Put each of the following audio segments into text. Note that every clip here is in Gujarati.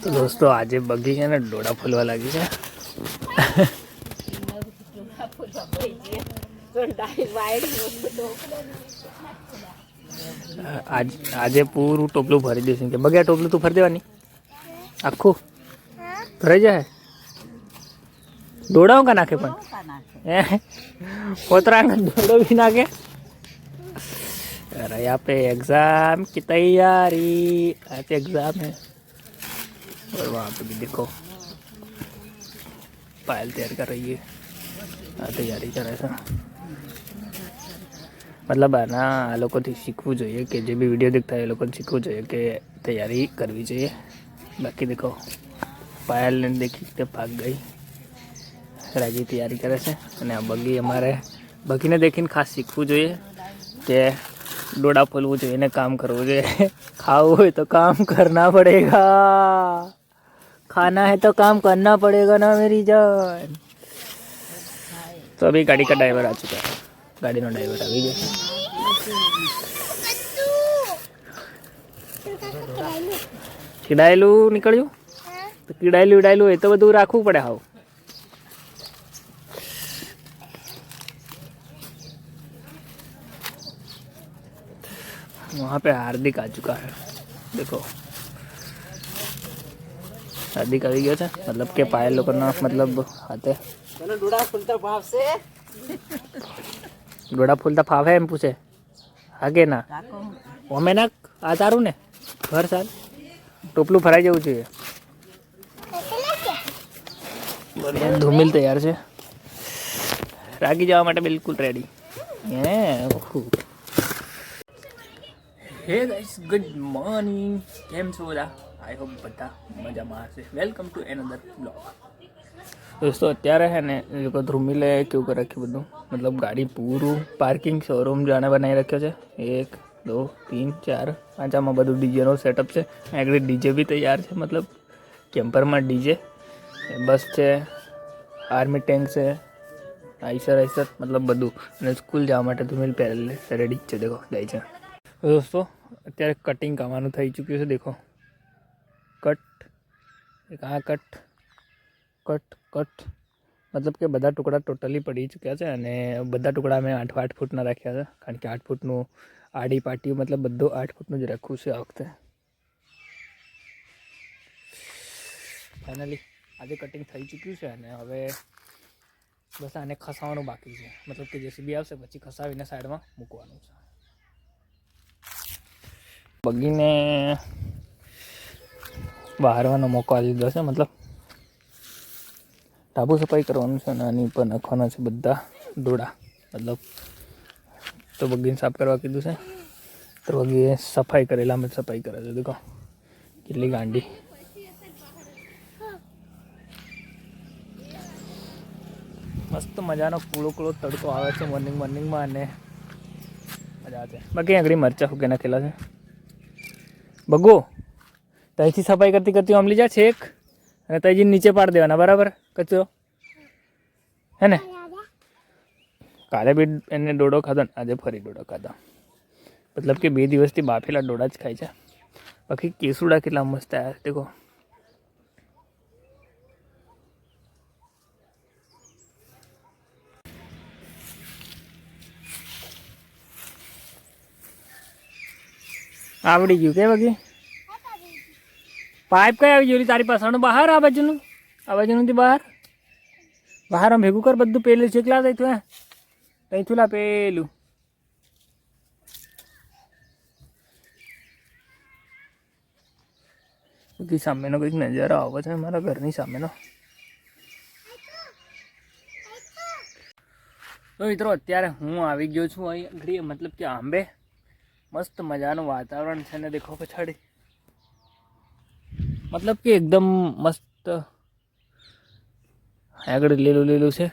તો દોસ્તો આજે બગી છે ને ડોડા ફૂલવા લાગી છે આજ આજે પૂરું ટોપલું ભરી દઈશું કે બગ્યા ટોપલું તું ભરી દેવાની આખું ભરાઈ જાય દોડાઓ કા નાખે પણ હે પોતરા દોડો भी નાખે अरे यहाँ पे एग्जाम की तैयारी आज एग्जाम है और वहाँ पे भी देखो पायल तैयार कर रही है આ તૈયારી કરે છે મતલબ આના આ લોકોથી શીખવું જોઈએ કે જે બી વિડીયો દેખતા હોય એ લોકોને શીખવું જોઈએ કે તૈયારી કરવી જોઈએ બાકી દેખો પાયલને દેખી તે ભાગ ગઈ રાજી તૈયારી કરે છે અને આ બગી અમારે બગીને દેખીને ખાસ શીખવું જોઈએ કે ડોડા ફોલવું જોઈએ એને કામ કરવું જોઈએ ખાવું હોય તો કામ કરના પડેગા खाना है तो काम करना पड़ेगा ना मेरी जान तो अभी गाड़ी का ड्राइवर आ चुका है ગાડીનો ડ્રાઈવર આવી ગયો છે કીડાયેલું નીકળ્યું તો કીડાયેલું ઉડાયેલું એ તો બધું રાખવું પડે હાવ वहाँ पे हार्दिक आ चुका है देखो હાર્દિક આવી ગયો છે મતલબ કે પાયલ લોકોના મતલબ હાથે ડોડા ફૂલતા ફાવે એમ પૂછે હા કે ના અમે ના આ તારું ને ઘર સાર ટોપલું ફરાઈ જવું જોઈએ ધૂમિલ તૈયાર છે રાગી જવા માટે બિલકુલ રેડી હે હે ગાઈસ ગુડ મોર્નિંગ કેમ છો બધા આઈ હોપ બધા મજામાં હશે. વેલકમ ટુ એનધર બ્લોગ દોસ્તો, અત્યારે હે ને એ લોકો ધ્રુમિલે કેવું કરી રાખ્યું બધું? મતલબ ગાડી પૂરું પાર્કિંગ શોરૂમ જાણે બનાવી રાખ્યો છે. એક, દો, તીન, ચાર. પાંચ આમાં બધું ડીજેનો સેટઅપ છે. આગળ ડીજે બી તૈયાર છે, મતલબ કેમ્પરમાં ડીજે. બસ છે આર્મી ટેન્ક છે, આઈસર આઈસર, મતલબ બધું. અને સ્કૂલ જવા માટે ધ્રુમિલ પહેરેલે રેડી જ છે. દેખો જાય છે. દોસ્તો, અત્યારે કટિંગ કરવાનું થઈ ચૂક્યું છે, દેખો. એક આ કટ કટ કટ. મતલબ કે બધા ટુકડા ટોટલી પડી ચૂક્યા છે અને બધા ટુકડા મેં આઠ આઠ ફૂટના રાખ્યા છે. કારણ કે આઠ ફૂટનું આડી પાટી મતલબ બધું આઠ ફૂટનું જ રાખવું છે આ વખતે. ફાઇનલી આજે કટિંગ થઈ ચૂક્યું છે અને હવે બસ આને ખસાવાનું બાકી છે. મતલબ કે જેસીબી આવશે પછી ખસાવીને સાઈડમાં મૂકવાનું છે. બગીને બહારવાનો મોકો આવી દીધો છે. મતલબ ટાબુ સફાઈ કરવાનું છે અને આની ઉપર નાખવાના છે બધા ડોડા મતલબ તો બગીને સાફ કરવા કીધું છે. તો બગીએ સફાઈ કરેલા અમે સફાઈ કરે છે. દેખો કેટલી ગાંડી. મસ્ત મજાનો કૂળો કૂળો તડકો આવે છે મોર્નિંગ મોર્નિંગમાં અને મજા છે. બાકી આગળ મરચા ફૂકે નાખેલા છે. બગો ત્યાંથી સફાઈ કરતી કરતી આમ લઈ જા છેક અને ત્યાંથી નીચે પાડી દેવાના, બરાબર? કચરો? હે ને? કાલે બી એને ડોડો ખાધો ને, આજે ફરી ડોડો ખાધો. મતલબ કે બે દિવસથી બાફેલા ડોડા જ ખાય છે. બાકી કેસુડા કેટલા મસ્ત આવ્યા દેખો. આવડી ગયું કે બાકી? પાઇપ કઈ આવી ગયું તારી પાછળનું બહાર આ બાજુનું? આ બાજુનું બહાર? બહાર આમ ભેગું કર, બધું પેલું શીખલા થઈ તું તઈ લા પેલું. બધી સામેનો કંઈક નજારો આવે છે, મારા ઘરની સામેનો. તો મિત્રો, અત્યારે હું આવી ગયો છું અહીં મતલબ કે આંબે. મસ્ત મજાનું વાતાવરણ છે ને, દેખો પછાડી. મતલબ કે એકદમ મસ્ત. આગળ લીલું લીલું છે.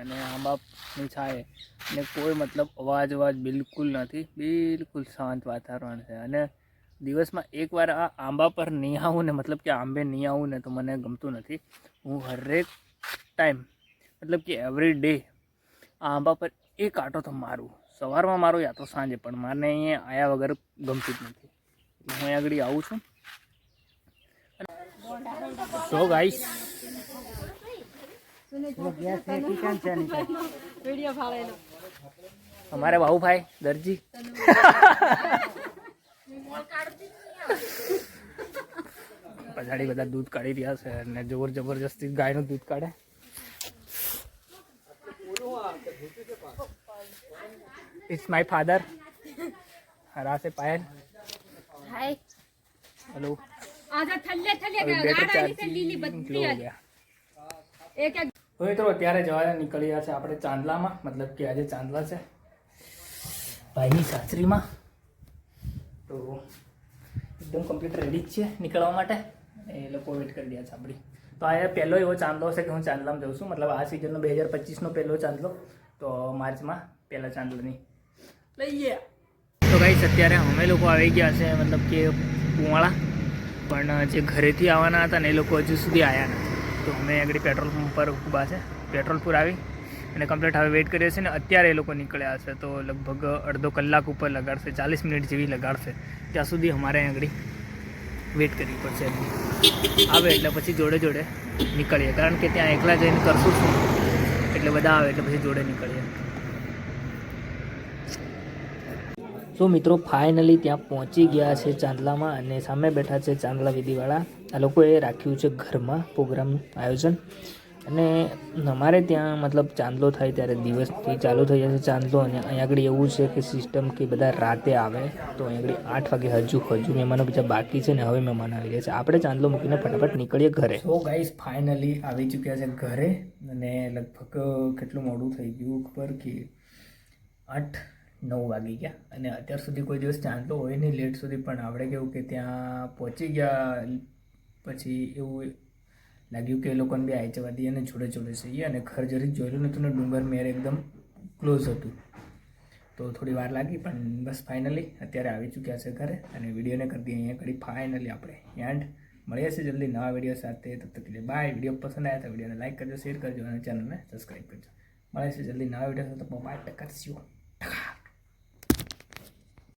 અને આંબાની છાય. અને કોઈ મતલબ અવાજ અવાજ બિલકુલ નથી. બિલકુલ શાંત વાતાવરણ છે. અને દિવસમાં એકવાર આ આંબા પર નહીં આવું ને, મતલબ કે આંબે નહીં આવું ને, તો મને ગમતું નથી. હું હરેક ટાઈમ, મતલબ કે એવરી ડે આ આંબા પર એક આટો તો મારું. સવારમાં મારું યા તો સાંજે, પણ મને અહીંયા આવ્યા વગર ગમતું જ નથી. હું અહીં આગળ આવું છું. સો ગાઈસ અમારે ભાઈ દરજી. પછાડી બધા દૂધ કાઢી રહ્યા છે અને જોર જબરજસ્તી ગાયનું દૂધ કાઢે. ઇટ્સ માય ફાધર હરા છે પાયલ. હાય હેલો આજા થલ્લે થલ્લે ગયા છે લીલી. ગયા એક એક મિત્રો અત્યારે જવા નીકળી ગયા છે આપણે ચાંદલામાં. મતલબ કે આજે ચાંદલા છે ભાઈની સાસરીમાં. તો એકદમ કમ્પ્લીટ રેડી જ છે નીકળવા માટે. એ લોકો વેટ કરી રહ્યા છે આપણી. તો આ પહેલો એવો ચાંદલો છે કે હું ચાંદલામાં જાઉં છું. મતલબ આ સિઝનનો બે હજાર પચીસનો પહેલો ચાંદલો. તો માર્ચમાં પહેલા ચાંદલાની. લઈએ. તો ગાઈસ અત્યારે અમે લોકો આવી ગયા છે મતલબ કે કુવાળા. પણ જે ઘરેથી આવવાના હતા ને એ લોકો હજુ સુધી આવ્યા નથી. તો અમે આગળ પેટ્રોલ પંપ પર ઊભા છે. પેટ્રોલ પુરાવી અને કમ્પ્લીટ હવે વેઇટ કરીએ છીએ ને અત્યારે એ લોકો નીકળ્યા છે તો લગભગ અડધો કલાક ઉપર લગાડશે, ચાલીસ મિનિટ જેવી લગાડશે. ત્યાં સુધી અમારે આગળ વેઇટ કરવી પડશે આવે એટલે પછી જોડે જોડે નીકળીએ. કારણ કે ત્યાં એકલા જઈને કરશું શું એટલે બધા આવે એટલે પછી જોડે નીકળીએ. સો મિત્રો ફાઇનલી ત્યાં પહોંચી ગયા છે ચાંદલામાં અને સામે બેઠા છે ચાંદલા વિધિવાળા. આ લોકોએ રાખ્યું છે ઘરમાં પ્રોગ્રામ આયોજન. અને અમારે ત્યાં મતલબ ચાંદલો થાય ત્યારે દિવસથી ચાલુ થઈ જશે ચાંદલો અને અહીંયા આગળ એવું છે કે સિસ્ટમ કે બધા રાતે આવે તો અહીંયા આગળ આઠ વાગે હજુ હજુ મહેમાનો બીજા બાકી છે ને હવે મહેમાન આવી ગયા છે. આપણે ચાંદલો મૂકીને ફટાફટ નીકળીએ ઘરે. સો ગાઈસ ફાઇનલી આવી ચૂક્યા છે ઘરે અને લગભગ કેટલું મોડું થઈ ગયું ખબર કે આઠ નવ વાગી ગયા. અને અત્યાર સુધી કોઈ દિવસ ચાંદલો હોય નહીં. લેટ સુધી પણ આપણે કેવું કે ત્યાં પહોંચી ગયા. પછી એવું લાગ્યું કે એ લોકોને બી આઈ જવા દઈએ અને જોડે જોડે જઈએ. અને ઘર જરી જોયેલું નહોતું ને ડુંગર મેર એકદમ ક્લોઝ હતું. તો થોડી વાર લાગી પણ બસ ફાઇનલી અત્યારે આવી ચૂક્યા છે ઘરે. અને વિડીયોને કરી દઈએ. અહીંયા કરી ફાઇનલી આપણે. એન્ડ મળીએ છીએ જલ્દી નવા વીડિયો સાથે. તબ તક બાય વીડિયો પસંદ આવ્યા તો વિડીયોને લાઈક કરજો શેર કરજો અને ચેનલને સબસ્ક્રાઈબ કરજો. મળે છે જલ્દી નવા વીડિયો સાથે. બાય કરશું